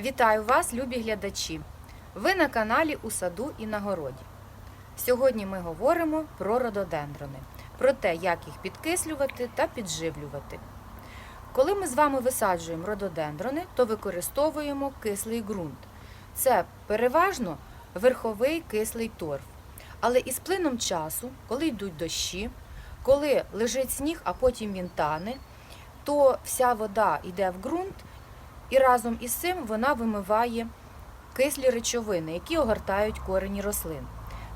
Вітаю вас, любі глядачі! Ви на каналі У саду і на городі. Сьогодні ми говоримо про рододендрони, про те, як їх підкислювати та підживлювати. Коли ми з вами висаджуємо рододендрони, то використовуємо кислий ґрунт. Це переважно верховий кислий торф. Але із плином часу, коли йдуть дощі, коли лежить сніг, а потім він тане, то вся вода йде в ґрунт, і разом із цим вона вимиває кислі речовини, які огортають корені рослин.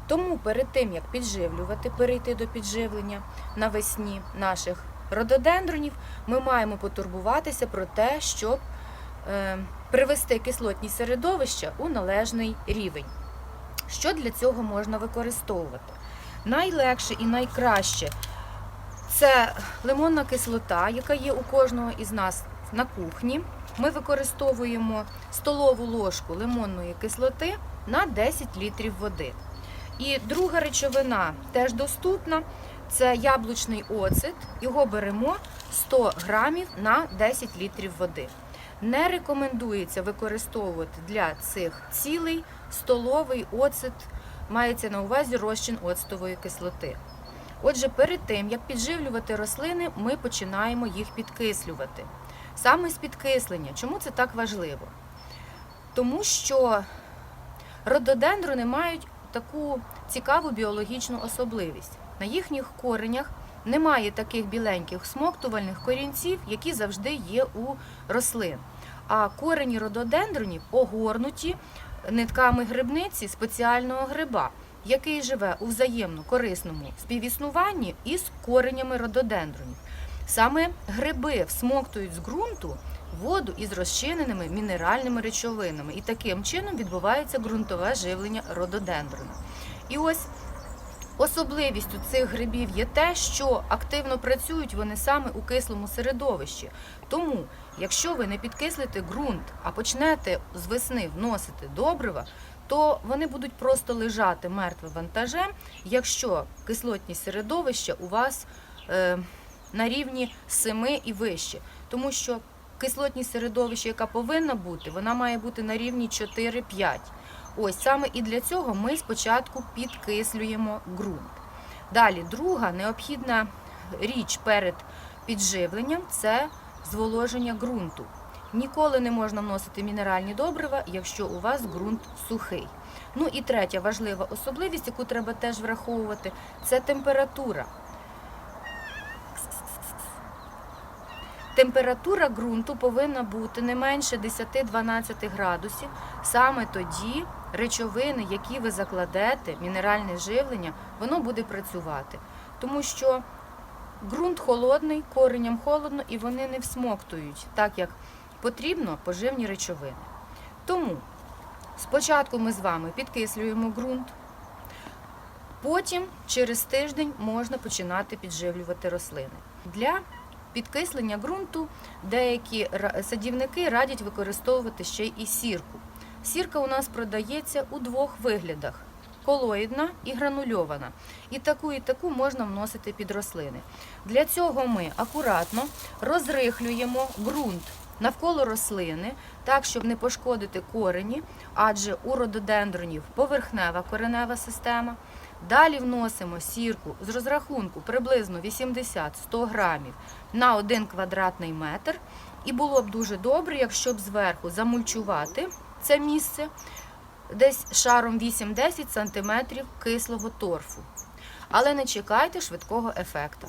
Тому перед тим, як підживлювати, перейти до підживлення навесні наших рододендронів, ми маємо потурбуватися про те, щоб е, привести кислотні середовища у належний рівень. Що для цього можна використовувати? Найлегше і найкраще це лимонна кислота, яка є у кожного із нас на кухні. Ми використовуємо столову ложку лимонної кислоти на 10 літрів води. І друга речовина теж доступна. Це яблучний оцет. Його беремо 100 грамів на 10 літрів води. Не рекомендується використовувати для цих цілей столовий оцет, мається на увазі розчин оцтової кислоти. Отже, перед тим, як підживлювати рослини, ми починаємо їх підкислювати. Саме з підкислення. Чому це так важливо? Тому що рододендрони мають таку цікаву біологічну особливість. На їхніх коренях немає таких біленьких смоктувальних корінців, які завжди є у рослин. А корені рододендронів огорнуті нитками грибниці спеціального гриба, який живе у взаємно корисному співіснуванні із коренями рододендронів. Саме гриби всмоктують з ґрунту воду із розчиненими мінеральними речовинами, і таким чином відбувається ґрунтове живлення рододендрона. І ось особливістю цих грибів є те, що активно працюють вони саме у кислому середовищі. Тому, якщо ви не підкислите ґрунт, а почнете з весни вносити добрива, то вони будуть просто лежати мертвим вантажем, якщо кислотні середовища у вас е, на рівні 7 і вище. Тому що кислотність середовища, яка повинна бути, вона має бути на рівні 4-5. Ось саме і для цього ми спочатку підкислюємо ґрунт. Далі, друга необхідна річ перед підживленням це зволоження ґрунту. Ніколи не можна вносити мінеральні добрива, якщо у вас ґрунт сухий. Ну і третя важлива особливість, яку треба теж враховувати, це температура. Температура ґрунту повинна бути не менше 10-12 градусів. Саме тоді речовини, які ви закладете, мінеральне живлення, воно буде працювати. Тому що ґрунт холодний, кореням холодно і вони не всмоктують, так як потрібно поживні речовини. Тому спочатку ми з вами підкислюємо ґрунт, потім через тиждень можна починати підживлювати рослини. Для підкислення ґрунту деякі садівники радять використовувати ще і сірку. Сірка у нас продається у двох виглядах: колоїдна і гранульована. І таку, і таку можна вносити під рослини. Для цього ми акуратно розрихлюємо ґрунт навколо рослини, так, щоб не пошкодити корені, адже у рододендронів поверхнева коренева система. Далі вносимо сірку з розрахунку приблизно 80-100 грамів на 1 квадратний метр. І було б дуже добре, якщо б зверху замульчувати це місце десь шаром 8-10 см кислого торфу. Але не чекайте швидкого ефекту.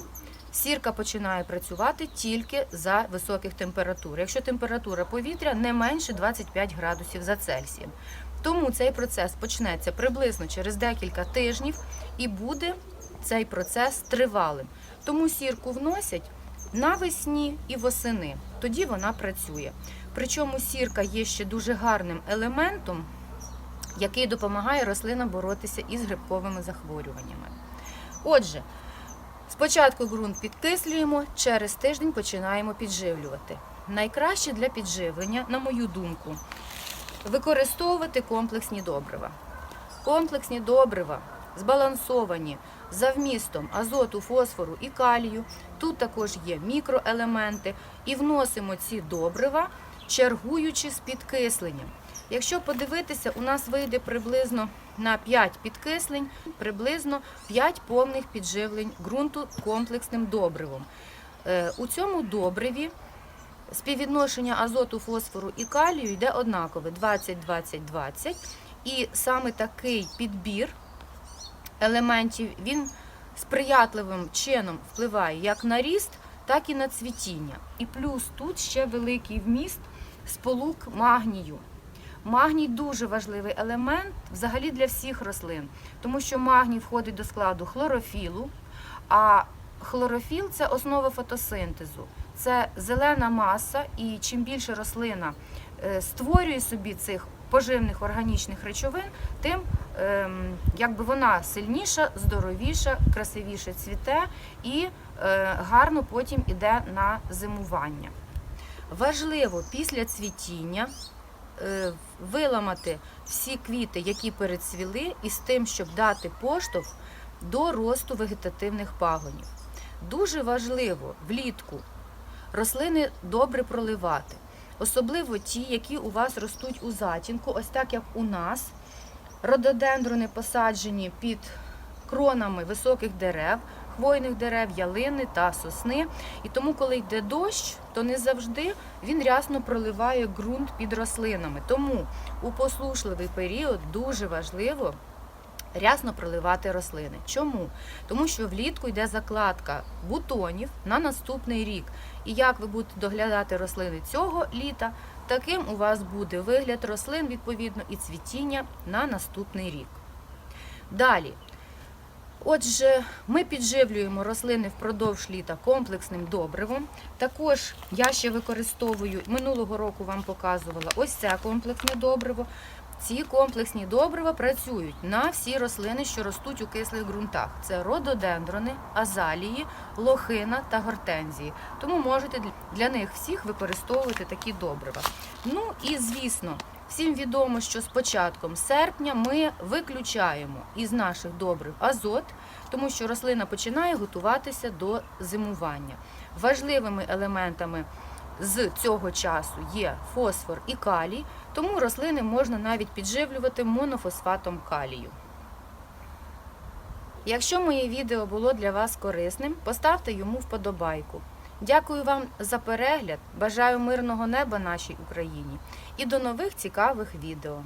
Сірка починає працювати тільки за високих температур. Якщо температура повітря не менше 25 градусів за Цельсієм. Тому цей процес почнеться приблизно через декілька тижнів і буде цей процес тривалим. Тому сірку вносять навесні і восени. Тоді вона працює. Причому сірка є ще дуже гарним елементом, який допомагає рослинам боротися із грибковими захворюваннями. Отже, спочатку ґрунт підкислюємо, через тиждень починаємо підживлювати. Найкраще для підживлення, на мою думку, використовувати комплексні добрива. Комплексні добрива збалансовані за вмістом азоту, фосфору і калію. Тут також є мікроелементи. І вносимо ці добрива чергуючи з підкисленням. Якщо подивитися, у нас вийде приблизно на 5 підкислень, приблизно 5 повних підживлень ґрунту комплексним добривом. Е, У цьому добриві співвідношення азоту, фосфору і калію йде однакове 20-20-20. І саме такий підбір елементів він сприятливим чином впливає як на ріст, так і на цвітіння. І плюс тут ще великий вміст сполук магнію. Магній дуже важливий елемент взагалі для всіх рослин, тому що магній входить до складу хлорофілу, а хлорофіл це основа фотосинтезу. Це зелена маса, і чим більше рослина е, створює собі цих поживних органічних речовин, тим ем, якби вона сильніша, здоровіша, красивіше цвіте і е, гарно потім іде на зимування. Важливо після цвітіння е, виламати всі квіти, які перецвіли, і з тим, щоб дати поштовх до росту вегетативних пагонів. Дуже важливо влітку рослини добре проливати, особливо ті, які у вас ростуть у затінку, ось так як у нас. Рододендрони посаджені під кронами високих дерев, хвойних дерев, ялини та сосни. І тому, коли йде дощ, то не завжди він рясно проливає ґрунт під рослинами. Тому у послушливий період дуже важливо рясно проливати рослини. Чому? Тому що влітку йде закладка бутонів на наступний рік. І як ви будете доглядати рослини цього літа, таким у вас буде вигляд рослин, відповідно, і цвітіння на наступний рік. Далі. Отже, ми підживлюємо рослини впродовж літа комплексним добривом. Також я ще використовую минулого року вам показувала ось це комплексне добриво. Ці комплексні добрива працюють на всі рослини, що ростуть у кислих ґрунтах. Це рододендрони, азалії, лохина та гортензії. Тому можете для них всіх використовувати такі добрива. Ну і звісно, всім відомо, що з початком серпня ми виключаємо із наших добрив азот, тому що рослина починає готуватися до зимування. Важливими елементами з цього часу є фосфор і калій, тому рослини можна навіть підживлювати монофосфатом калію. Якщо моє відео було для вас корисним, поставте йому вподобайку. Дякую вам за перегляд, бажаю мирного неба нашій Україні і до нових цікавих відео.